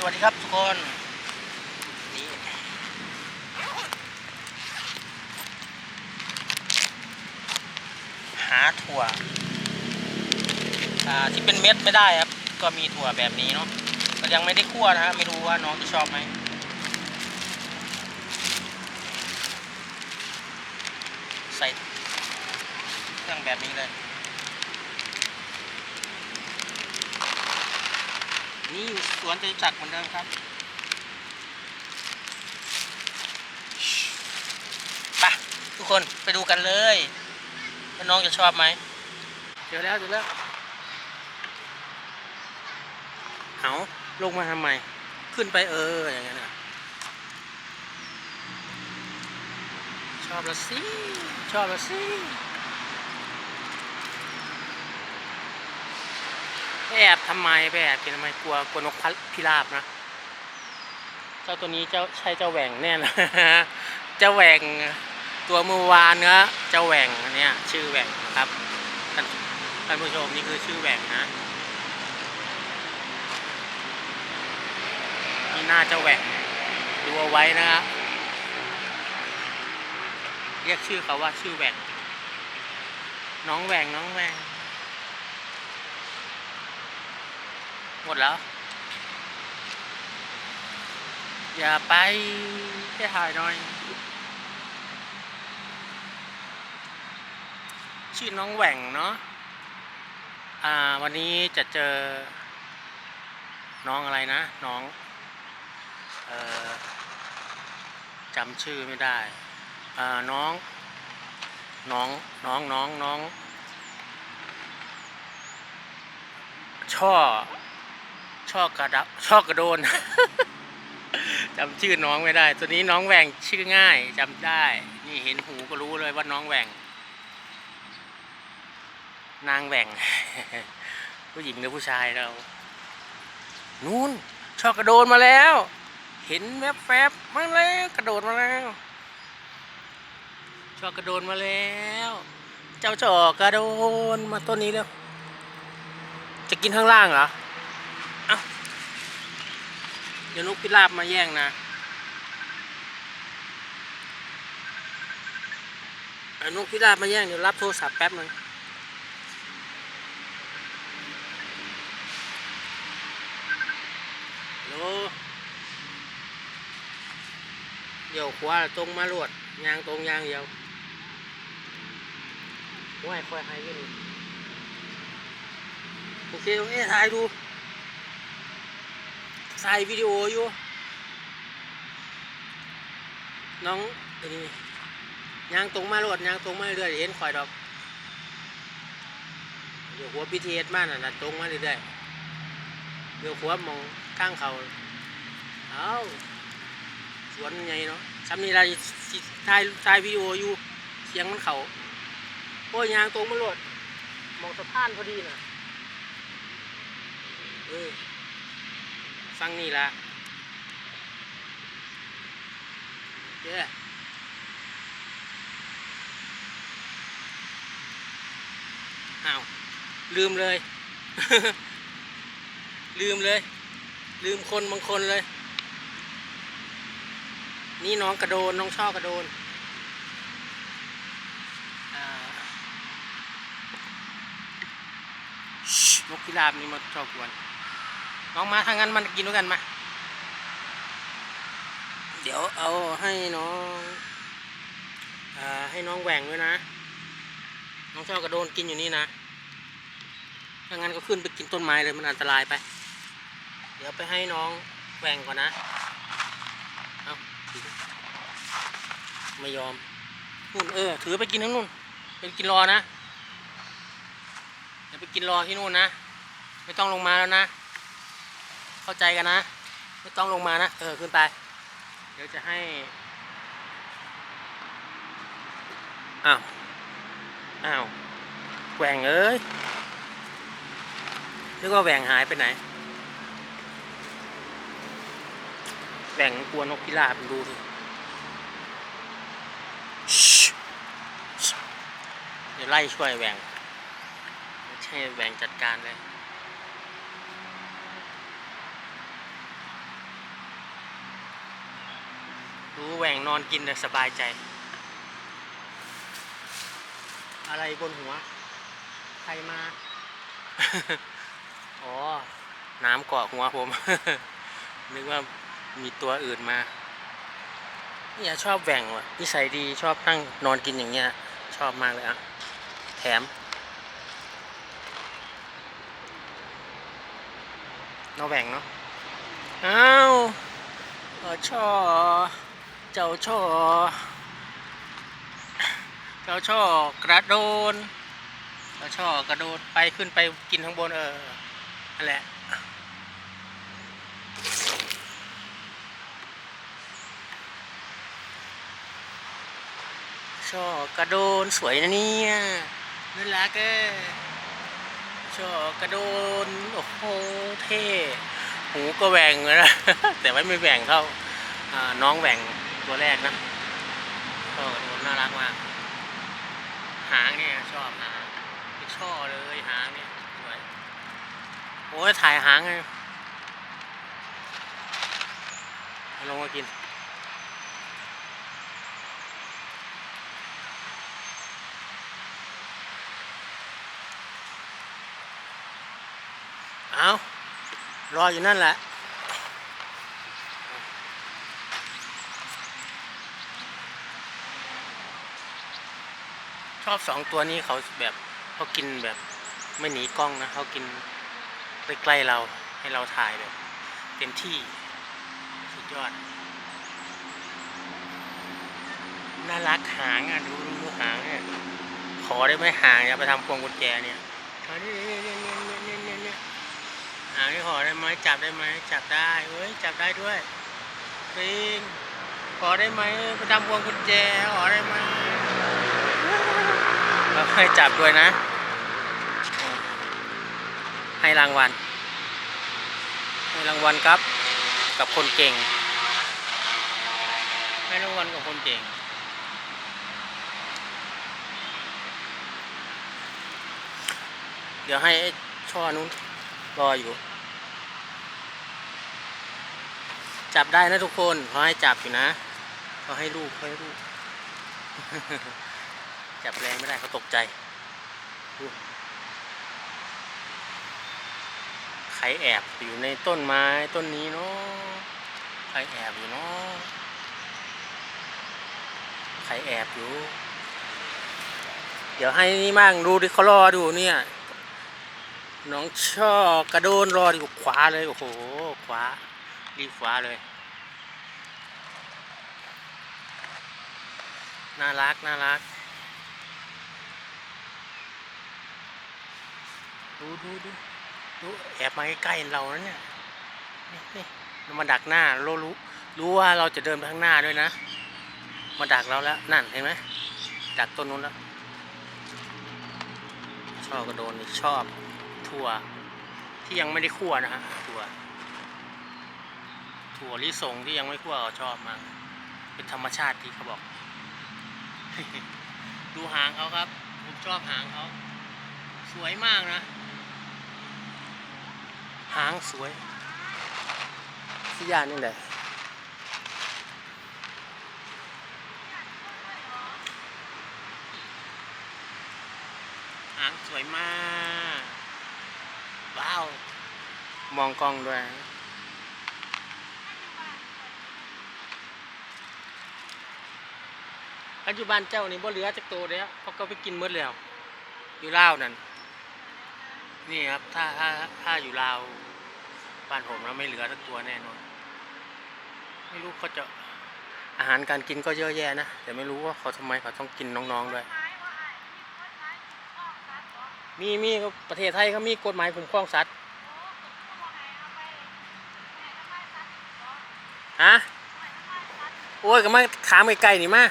สวัสดีครับทุกคนนี่หาถั่วอ่าที่เป็นเม็ดไม่ได้ครับ ก็มีถั่วแบบนี้เนาะก็ยังไม่ได้คั่วนะฮะไม่รู้ว่าน้องจะชอบไหมใส่เครื่องแบบนี้เลย นี่อยู่สวนจตุจักรเหมือนเดิมครับไปทุกคนไปดูกันเลยว่าน้องจะชอบไหมเจอแล้วเจอแล้วเอาลงมาทำไม ขึ้นไปเอออย่างนั้นนะชอบละสิ ชอบละสิ ไป แอบทำไมไปแอบกินทำไมกลัวกลัวนกพิราบนะ เจ้าตัวนี้เจ้าใช่เจ้าแหว่งแน่นะเจ้าแหว่งตัวเมื่อวานเนื้อเจ้าแหว่งอันเนี้ยชื่อแหว่งนะครับท่านท่านผู้ชมนี่คือชื่อแหว่งนะนี่หน้าเจ้าแหว่งดูเอาไว้นะฮะเรียกชื่อเขาว่าชื่อแหว่งน้องแหว่งน้องแหว่ง หมดแล้ว อย่าไปแค่ถ่ายหน่อย ชื่อน้องแหว่งเนาะอ่า วันนี้จะเจอ น้องอะไรนะ น้อง เอ่อจำชื่อไม่ได้ อ่า น้อง น้อง น้อง น้อง น้องช่อ ช่อกระดับช่อกระโดนจำชื่อน้องไม่ได้ ตัวนี้น้องแหวงชื่อง่ายจำได้ นี่เห็นหูก็รู้เลยว่าน้องแหวงนางแหวงผู้หญิงหรือผู้ชายเรา นู่นช่อกระโดนมาแล้ว เห็นแวบแวบมาแล้วกระโดดมาแล้วช่อกระโดนมาแล้ว เจ้าช่อกระโดนมาต้นนี้แล้ว จะกินข้างล่างเหรอาเดี๋ยวนกพิราบมาแย่งนะเอานกพิราบมาแย่งเดี๋ยวรับโทรศัพท์แป๊บนึงฮัลโหลเดี๋ยวขวาตรงมาลวดยางตรงยางเดียวว่ายค่อยให้กันนี่โอเคโอเคถ่ายดู ถ่ายวิดีโออยู่ น้องนนี้ยางตรงมาโลดยางตรงมาเรื่อยๆเห็นข่อยดอกเดี๋ยวหัวพิเทศมาน่ะนะตรงมาเรื่อยๆเดี๋ยวหัวมองข้างเขาเอาสวนใหญ่เนาะซ้ำนี้เราถ่ายถ่ายวิดีโออยู่เสียงมันเขาโอ้ยยางตรงมาโลดมองสะพานพอดีน่ะเออ ฟังนี่ละเย้อ้าวลืมเลย ลืมเลย ลืมคนบางคนเลย นี่น้องกระโดน น้องช่อกระโดนชินกพิราบนี่มาชอบกวน น้องมาทางนั้นมันกินด้วยกันมา เดี๋ยวเอาให้น้องอให้น้องแหว่งด้วยนะ น้องชอบกระโดนกินอยู่นี่นะ ถ้างั้นก็ขึ้นไปกินต้นไม้เลยมันอันตรายไป เดี๋ยวไปให้น้องแหว่งก่อนนะ เอาไม่ยอมนู่นเออ ถือไปกินทั้งนู่นไปกินรอนะ เดี๋ยวไปกินรอที่นู่นนะ ไม่ต้องลงมาแล้วนะ เข้าใจกันนะ ไม่ต้องลงมานะ เออ ขึ้นไป เดี๋ยวจะให้ อ้าว อ้าวแหว่งเอ้ยนึกว่าแหว่งหายไปไหนแหว่งกลัวนกพิราบดูสิชิเดี๋ยวไล่ช่วยแหว่งไม่ใช่แหว่งจัดการเลย รู้แหว่งนอนกินแต่สบายใจ อะไรบนหัว ใครมา อ๋อ น้ำเกาะหัวผม นึกว่ามีตัวอื่นมาเนี่ยชอบแหว่งว่ะนิสัยดีชอบนั่งนอนกินอย่างเงี้ย ชอบมากเลยอะ แถมน้องแหว่งเนาะ อ้าวเออช่อเจ้าช่อเจ้าช่อกระโดนเจ้าช่อกระโดดไปขึ้นไปกินข้างบนเออนั่นแหละช่อกระโดนสวยนะเนี่ยน่ารักเอ้ยช่อกระโดนโอ้โหเท่หูก็แหว่งนะแต่ว่าไม่แหว่งเท่าอ่าน้องแหว่ง ตัวแรกนะช่อกระโดนน่ารักมาก หางเนี่ยชอบหางช่อเลยหางเนี่ยสวยโอ้ยถ่ายหางเลยเอาลงมากินเอารออยู่นั่นแหละ ชอบสองตัวนี้เขาแบบเขากินแบบไม่หนีกล้องนะเขากินใกล้ๆเราให้เราถ่ายแบบเต็มที่สุดยอด น่ารักหางอะดูดูหางเนี่ยขอได้ไหมหางอย่าไปทำพวงกุญแจเนี่ยอันนี้เนี่ยเนี่ยเนี่ยเนี่ยเนี่ยหางนี่ขอได้ไหมจับได้ไหมจับได้เว้ยจับได้ด้วยปิงขอได้ไหมไปทำพวงกุญแจขอได้ไหม ให้จับด้วยนะ ให้รางวัล ให้รางวัลครับ กับคนเก่ง ให้รางวัลกับคนเก่ง เดี๋ยวให้ช่อนู้นรออยู่ จับได้นะทุกคนเขาให้จับอยู่นะเขาให้ลูกเขาให้ลูก จับแรงไม่ได้เขาตกใจใครแอบอยู่ในต้นไม้ต้นนี้เนาะใครแอบอยู่เนาะใครแอบอยู่ เดี๋ยวให้นี่มั่งดูดิเขารอดูเนี่ยน้องช่อกระโดนรออยู่ขวาเลยโอ้โหขวารีบขวาเลยน่ารักน่ารัก ดูดูดูดูแอบมาใกล้ๆเราแล้วเนี่ยนี่นี่มันมาดักหน้าเรารู้รู้ว่าเราจะเดินไปข้างหน้าด้วยนะ มาดักเราแล้วนั่นเห็นไหมดักต้นนู้นแล้วชอบกระโดนนี่ชอบถั่วที่ยังไม่ได้คั่วนะฮะถั่วถั่วลิสงที่ยังไม่คั่วเขาชอบมากเป็นธรรมชาติที่เขาบอก ดูหางเขาครับผมชอบหางเขาสวยมากนะ หางสวยสิยานี่แหละหางสวยมาก ว้าว มองกล้องด้วยปัจจุบันเจ้านี่บ่เหลือจักโตวแล้วเขาก็ไปกินหมดแล้ว อยู่ลาวนั่น นี่ครับ ถ้าถ้าถ้าอยู่ลาว บ้านผมแล้วไม่เหลือสักตัวแน่นอน ไม่รู้เขาจะอาหารการกินก็เยอะแยะนะ แต่ไม่รู้ว่าเขาทำไมเขาต้องกินน้องๆด้วย มีมีครับประเทศไทยเขามีกฎหมายคุ้มครองสัตว์ฮะโอ้ยก็มาขามไกลๆนี่มา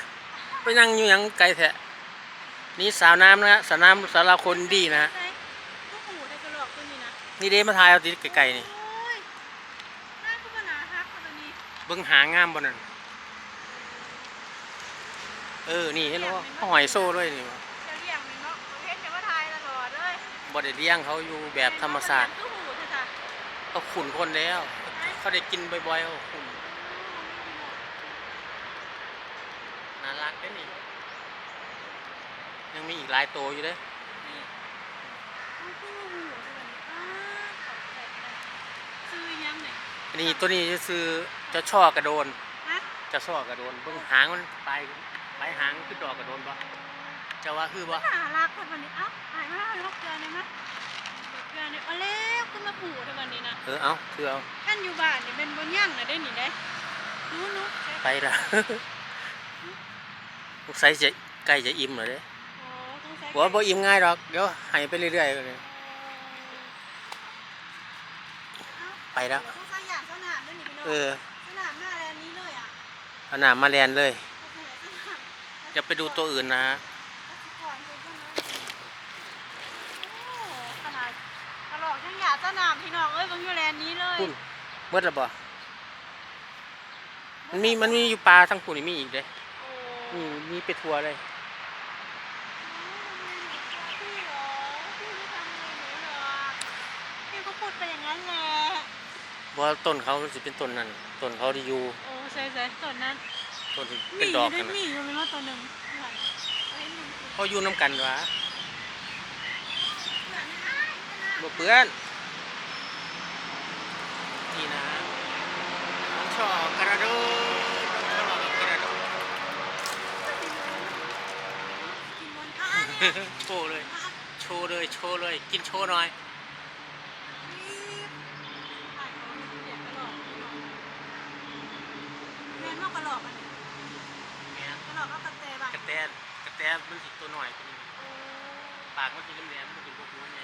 ไปนั่งอยู่หยังไกลแท้นี่สาวน้ำนะฮะสาวน้ำสาวเราคนดีนะฮะลูกหมูในกระโหลกตัวนี้นะนี่เด้มาถ่ายเอาติไกลๆนี่ โอ้ยหน้าก็มาหนาฮักตัวนี้ เบิ่งหางามบ่นั่นเออ นี่เห็นบ่เขาหอยโซ่ด้วยนี่จะเลี้ยงมันเนาะเขาเห็นแต่ว่าทายตลอดเลยบ่ได้เลี้ยงเขาอยู่แบบธรรมชาติลูกหมูเถอะจ้ะเขาขุนคนแล้ว เขาได้กินบ่อยๆเขาขุนเด้นี่ยังมีอีกหลายโตวอยู่เด้นี่มันคือหูใช่ไหมอ้าขอบใจค่ะซื้อ ยังเนี่ยอันนี้ตัวนี้คือเจ้าช่อกระโดน ฮะเจ้าช่อกระโดนเบิ่งหางมันปลายปลายหางคือดอกกระโดนบ่เจ้าว่าคือบ่น่ารักคนวันนี้เอ้าหายมาแล้วเกลือเนี่ยมั้ยเกลือเนี่ยเอาแล้วขึ้นมาผูในวันนี้นะเออเอาคือเอาท่านอยู่บ้านนี่เป็นบนย่างนะได้หนิได้นู้นู้ไปละสงสัยจะใกล้จะอิ่มแล้วเด้โอ้ต้องใช้บ่บ่อิ่มง่ายดอกเดี๋ยวให้ไปเรื่อยๆเลยไปแล้ว ต้องใช้อย่างสนามด้วยนี่พี่น้อง เออส นามหน้าแลนนี้เลยอะเอาหน้ามาแลนเลยโอ้โหสนามจะไปดูตัวอื่นนะฮะก่อนเลยโอ้ขนาดตลอดทั้งหยาสนามพี่น้องเอ้ยบางอยู่แลนนี้เลยพุ่นเบิดแล้วบ่มันมีมันมีอยู่ปลาทั้งปุ่นนี่มีอีกเด้โอ้มีมีไปทัวร์เลยพี่เหรอพี่ไม่ทำอะไรหนูเหรอพี่ก็พูดไปอย่างนั้นแห ละเพราะว่าต้นเขามันสิเป็นต้นนั่นต้นเขาที่อยู่โอ้ใช่ใช่ตอนนั้นต้นที่มีเป็นดอกได้กันนะมีอยู่ไหมว่าตัวหนึ่งหลังเอ้ยหนึ่งเขาอยู่น้ำกันวะหลังอ้ายขนาดบ่เปื้อนนี่นะน้องชอบกระโดดน้องชอบกระโดดกินบนผ้าเนี่ยโชว์เลยโชว์เลยโชว์เลยกินโชว์หน่อย แม่นอกกระหลอกมันเนี่ยกระหลอกก็กระเตะบ้าง กระแตนกระ แตนมันสิตัวหน่อยตัวนี้ปากมันสิแหลมๆมันสิพวกหัวใหญ่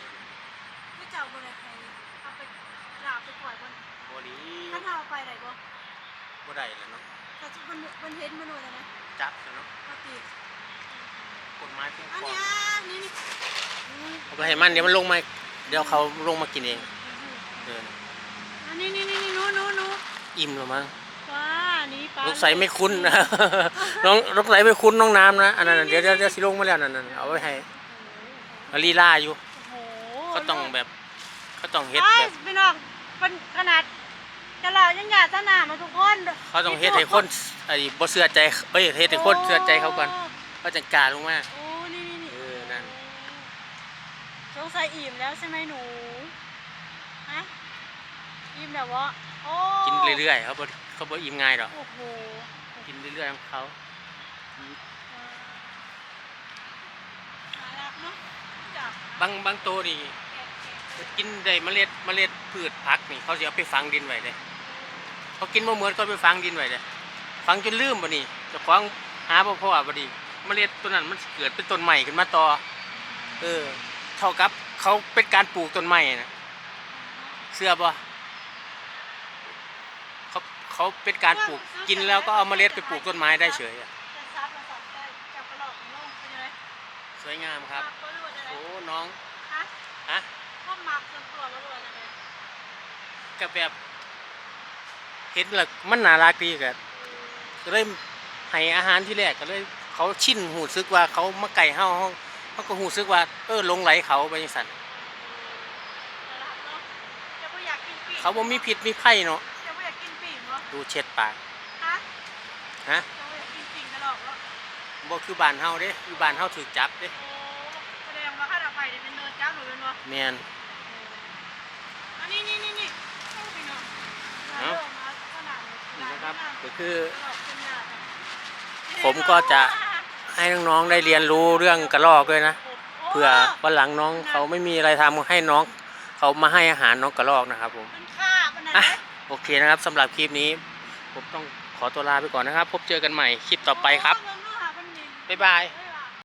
ไม่เจ้าบนอะไรเอาไปกราบไปปล่อยบนบ่ดีถ้าเราเอาไปไหนบ่บ่ได้แล้วเนาะแต่มันมันเห็นมันหน่วยนะจับแล้วเนาะปกติกฎหมายคุ้มอันครองเนี้ยนี่นี่เอาไปให้มันเดี๋ยวมันลงมาเดี๋ยวเขาลงมากินเองเอออันนี้นี่นี่นี่นู้นู้นู้อิ่มแล้วมั้งว้านี่ปลาลูกใสไม่คุ้นนะ น้องลูกใสไม่คุ้นน้องน้ำนะอันนั้นนะเดี๋ยวเดี๋ยวเดี๋ยวสิลงมาแล้วนั่นนั่นเอาไว้ให้เอาลีลาอยู่โอ้โหเขาต้องแบบเขาต้องเฮ็ดไอ้แบบพี่น้องเป็นขนาดกระหลอกยังอยากสนามมาทุกคนเขาต้องเฮ็ดให้คนไอ้บ่เชื่อใจเอ้ยเฮ็ดให้คนเชื่อใจเขาก่อนเขาจัดการลงมาโอ้นี่นี่นี่เออนั่นสงสัยอิ่มแล้วใช่ไหมหนูฮะอิ่มแบบว่าโอ้กินเรื่อยๆเขาบ่เขาบ่อิ่มง่ายดอกโอ้โห กินเรื่อยๆของเขา มาละเนาะจับบางบางตัวนี่กินได้เมล็ดเมล็ดพืชผักนี่เขาจะเอาไปฝังดินไว้เลยเขากินบ่เหมือนก็ไปฝังดินไว้เลยฝังจนลืมบ่นี่จะฟังหาบ่พอบ่ดีเมล็ดตัวนั้นมันเกิดเป็นต้นใหม่ขึ้นมาต่อ เออ เท่ากับเขาเป็นการปลูกต้นใหม่นะเชื่อบ่เขาเขาเป็นการปลูกกินแล้วก็เอาเมล็ดไปปลูกต้นไม้ได้เฉยอะ สวยงามครับหมักก็รู้อะไรโอ้น้องฮะฮะพวกหมักส่วนตัวก็รู้อะไรก็แบบ เห็นแล้วมันน่ารักดีก็ก็เลยให้อาหารที่แรกก็เลย เขาชินหูซึกว่าเขามาไก่เฮาเฮาเขาก็หูซึกว่าเออหลงไหลเขาไปจังซั่นจะไม่อยากกินปีกเขาบ่มีผิดมีไผ่เนาะจะไม่อยากกินปีกเหรอดูเช็ดปากฮะฮะจะ บ่คือบ้านเฮาเด้อยู่บ้านเฮาถูกจับเด้โอ้แสดงว่าข้าดาไฟเนี่ยเป็นเนินจ้าหนูเป็นวะแม่นอันนี้นี่นี่นี่เข้าไปหน่อยเอ้ามาขนาดนี่นะครับก็คือกระหลอกเป็นหยาดอะผมก็จะให้น้องๆได้เรียนรู้เรื่องกระรอกด้วยนะโเพื่อวันหลังน้องเขาไม่มีอะไรทำให้น้องเขามาให้อาหารน้องกระรอกนะครับผมมันฆ่ามันนะอะโอเคนะครับสำหรับคลิปนี้ ผมต้องขอตัวลาไปก่อนนะครับ พบเจอกันใหม่คลิปต่อไปครับ บ๊ายบายเอ้